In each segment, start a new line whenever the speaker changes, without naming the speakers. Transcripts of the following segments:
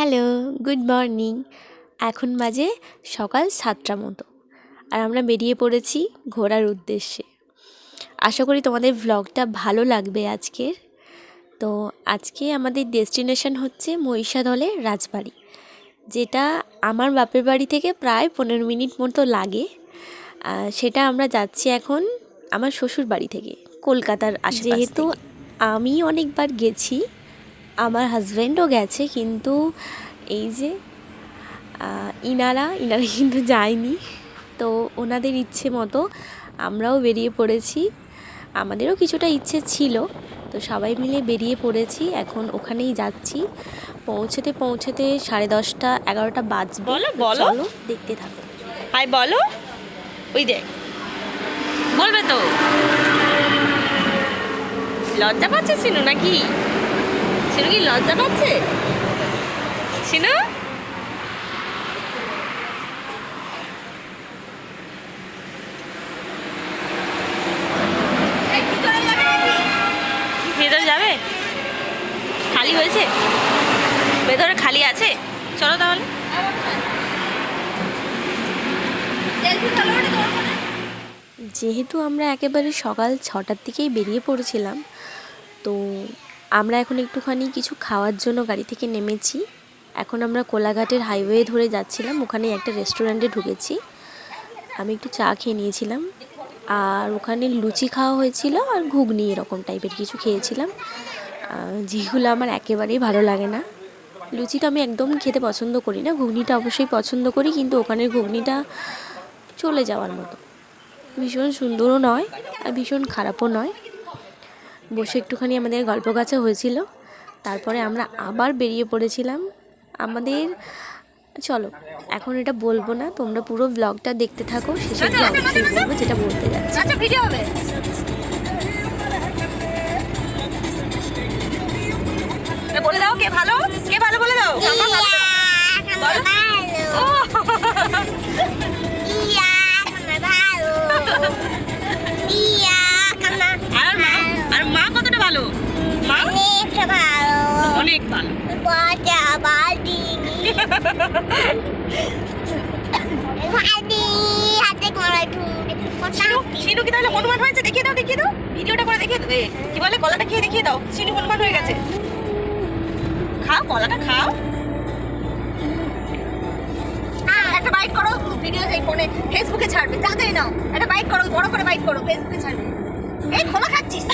Hello good morning. এখন বাজে সকাল সাতটা মতো আর আমরা বেরিয়ে পড়েছি ঘোরার উদ্দেশ্যে। আশা করি তোমাদের ভ্লগটা ভালো লাগবে আজকের। তো আজকে আমাদের ডেস্টিনেশন হচ্ছে মহিষাদলের রাজবাড়ি যেটা আমার বাপের বাড়ি থেকে প্রায় পনেরো মিনিট মতো লাগে। সেটা আমরা যাচ্ছি এখন আমার শ্বশুর বাড়ি থেকে কলকাতার যেহেতু আমি অনেকবার গেছি আমার হাজব্যান্ডও গেছে কিন্তু এই যে ইনারা ইনারা কিন্তু যায়নি। তো ওনাদের ইচ্ছে মতো আমরাও বেরিয়ে পড়েছি। আমাদেরও কিছুটা ইচ্ছে ছিল তো সবাই মিলে বেরিয়ে পড়েছি। এখন ওখানেই যাচ্ছি। পৌঁছেতে পৌঁছতে সাড়ে দশটা এগারোটা বাজবে।
বলো, বলো।
চলো দেখতে থাকো।
হাই বলো। ওই দেখ। বলবে তো। লজ্জা পাচ্ছে সিনু নাকি? সিনু কি লজ্জা পাচ্ছে? ভেতরে যাবে? খালি হয়েছে? ভেতরে খালি আছে? চলো তাহলে।
যেহেতু আমরা একেবারে সকাল ছটার দিকেই বেরিয়ে পড়েছিলাম, তো আমরা এখন একটুখানি কিছু খাওয়ার জন্য গাড়ি থেকে নেমেছি। এখন আমরা কোলাঘাটের হাইওয়ে ধরে যাচ্ছিলাম ওখানে একটা রেস্টুরেন্টে ঢুকেছি। আমি একটু চা খেয়ে নিয়েছিলাম, আর ওখানে লুচি খাওয়া হয়েছিল আর ঘুগনি এরকম টাইপের কিছু খেয়েছিলাম। যেগুলো আমার একেবারেই ভালো লাগে না। লুচিটা আমি একদম খেতে পছন্দ করি না, ঘুগনিটা অবশ্যই পছন্দ করি, কিন্তু ওখানের ঘুগনিটা চলে যাওয়ার মতো। ভীষণ সুন্দরও নয় আর ভীষণ খারাপও নয়। বসে একটুখানি আমাদের গল্প গাছা হয়েছিল। তারপরে আমরা আবার বেরিয়ে পড়েছিলাম। আমাদের চলো এখন এটা বলব না তোমরা পুরো ব্লগটা দেখতে থাকো শেষে গিয়ে অবশ্যই বলব যেটা বলতে যাচ্ছি।
আচ্ছা বলে দাও কে ভালো? ভিডিওটা করে দেখিয়ে এ, কি বলে? কলাটা খেয়ে দেখিয়ে দাও। শিনু হনুমান হয়ে গেছে। খাও কলাটা খাও। একটা বাইট করো। ভিডিও এই ফোনে ফেসবুকে ছাড়বে। তাড়াতাড়ি নাও। একটা বাইট করো বড় করে বাইট করো ফেসবুকে ছাড়বে। এই খোলা খাচ্ছিস।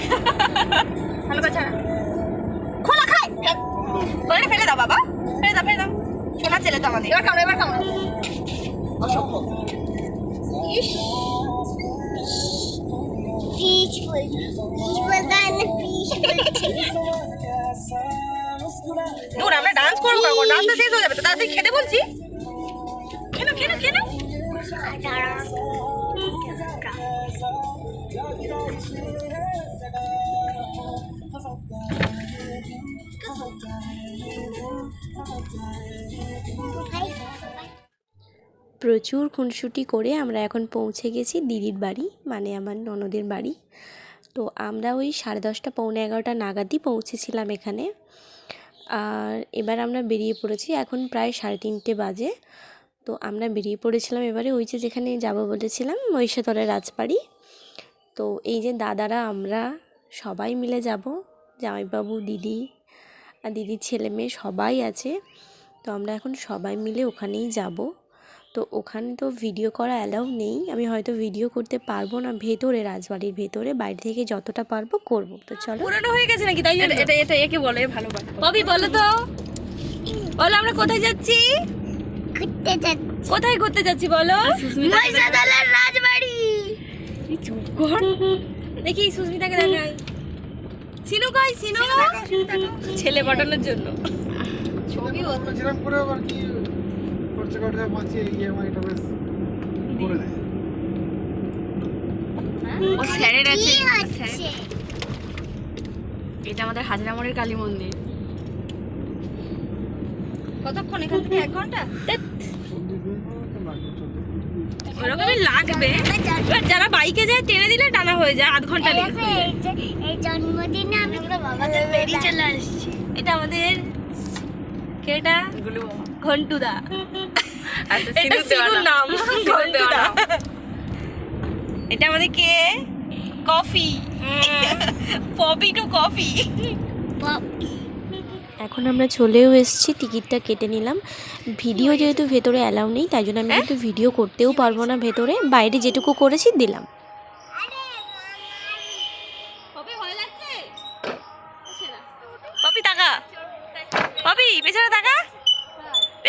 দূর, আমরা ডান্স করব কখন ডান্সটা শেষ হয়ে যাবে তাড়াতাড়ি খেতে বলছি। কেন কেন কেন
প্রচুর খুনসুটি করে আমরা এখন পৌঁছে গেছি দিদির বাড়ি মানে আমার ননদের বাড়ি। তো আমরা ওই সাড়ে দশটা, পৌনে এগারোটা নাগাদই পৌঁছেছিলাম এখানে। আর এবার আমরা বেরিয়ে পড়েছি এখন প্রায় সাড়ে তিনটে বাজে। তো আমরা বেরিয়ে পড়েছিলাম এবারে ওই যে যেখানে যাব বলেছিলাম মহিষাদলের রাজবাড়ি। তো এই যে দাদারা, আমরা সবাই মিলে যাব, জামাইবাবু, দিদি আর দিদির ছেলে মেয়ে সবাই আছে। তো আমরা এখন সবাই মিলে ওখানেই যাব। তো ওখানে তো ভিডিও করা অ্যালাউ নেই। আমি হয়তো ভিডিও করতে পারব না ভেতরে রাজবাড়ির ভেতরে। বাইরে থেকে যতটা পারব করব। তো চলো।
পুরনো হয়ে গেছে নাকি? তাই এটা এটা একে বলে ভালো ববি বলো তো। বলো আমরা কোথায় যাচ্ছি? ঘুরতে যাচ্ছি। কোথায় ঘুরতে যাচ্ছি বলো?
মহিষাদলের রাজবাড়ি।
এই চুপ কর। দেখি সুস্মিতাকে দেখাই সিনু কই সিনু? ছেলে পাঠানোর জন্য।
যেরকম করে আবার কি খরচা খরচা বাঁচিয়ে ইএমআইটা বেশ করে দেয়
ও স্যারের আছে। এটা আমাদের হাজরামোড়ের কালী মন্দির। কতক্ষণ এখান থেকে? এক
ঘণ্টা?
ওরকমই লাগবে। এবার যারা বাইকে যায় টেনে দিলে টানা হয়ে যায় আধ ঘণ্টা লেগে
এই জন্মদিনে আমি বাবাদের বেরিয়ে চলে আসছি।
এটা আমাদের
কেটা?
আচ্ছা
এটা সিনুর নাম ঘন্টুদা। এটা আমাদের কে? কফি। পপি টু কফি। এখন আমরা চলেও এসেছি টিকিটটা কেটে নিলাম। ভিডিও যেহেতু ভেতরে অ্যালাউ নেই তাই জন্য আমি কিন্তু ভিডিও করতেও পারব না ভেতরে। বাইরে যেটুকু করেছি দিলাম। পপি তাকা। পপি পেছনে তাকা।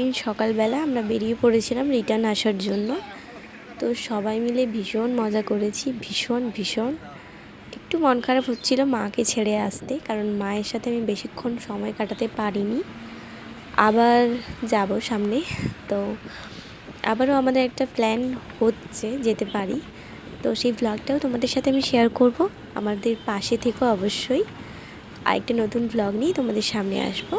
পরদিন সকালবেলা আমরা বেরিয়ে পড়েছিলাম রিটার্ন আসার জন্য। তো সবাই মিলে ভীষণ মজা করেছি, ভীষণ ভীষণ। একটু মন খারাপ হচ্ছিল মাকে ছেড়ে আসতে, কারণ মায়ের সাথে আমি বেশিক্ষণ সময় কাটাতে পারিনি। আবার যাব সামনে। তো আবারও আমাদের একটা প্ল্যান হচ্ছে যেতে পারি। তো সেই ভ্লগটাও তোমাদের সাথে আমি শেয়ার করব। আমাদের পাশে থেকেও অবশ্যই। আরেকটা নতুন ভ্লগ নিয়ে তোমাদের সামনে আসব।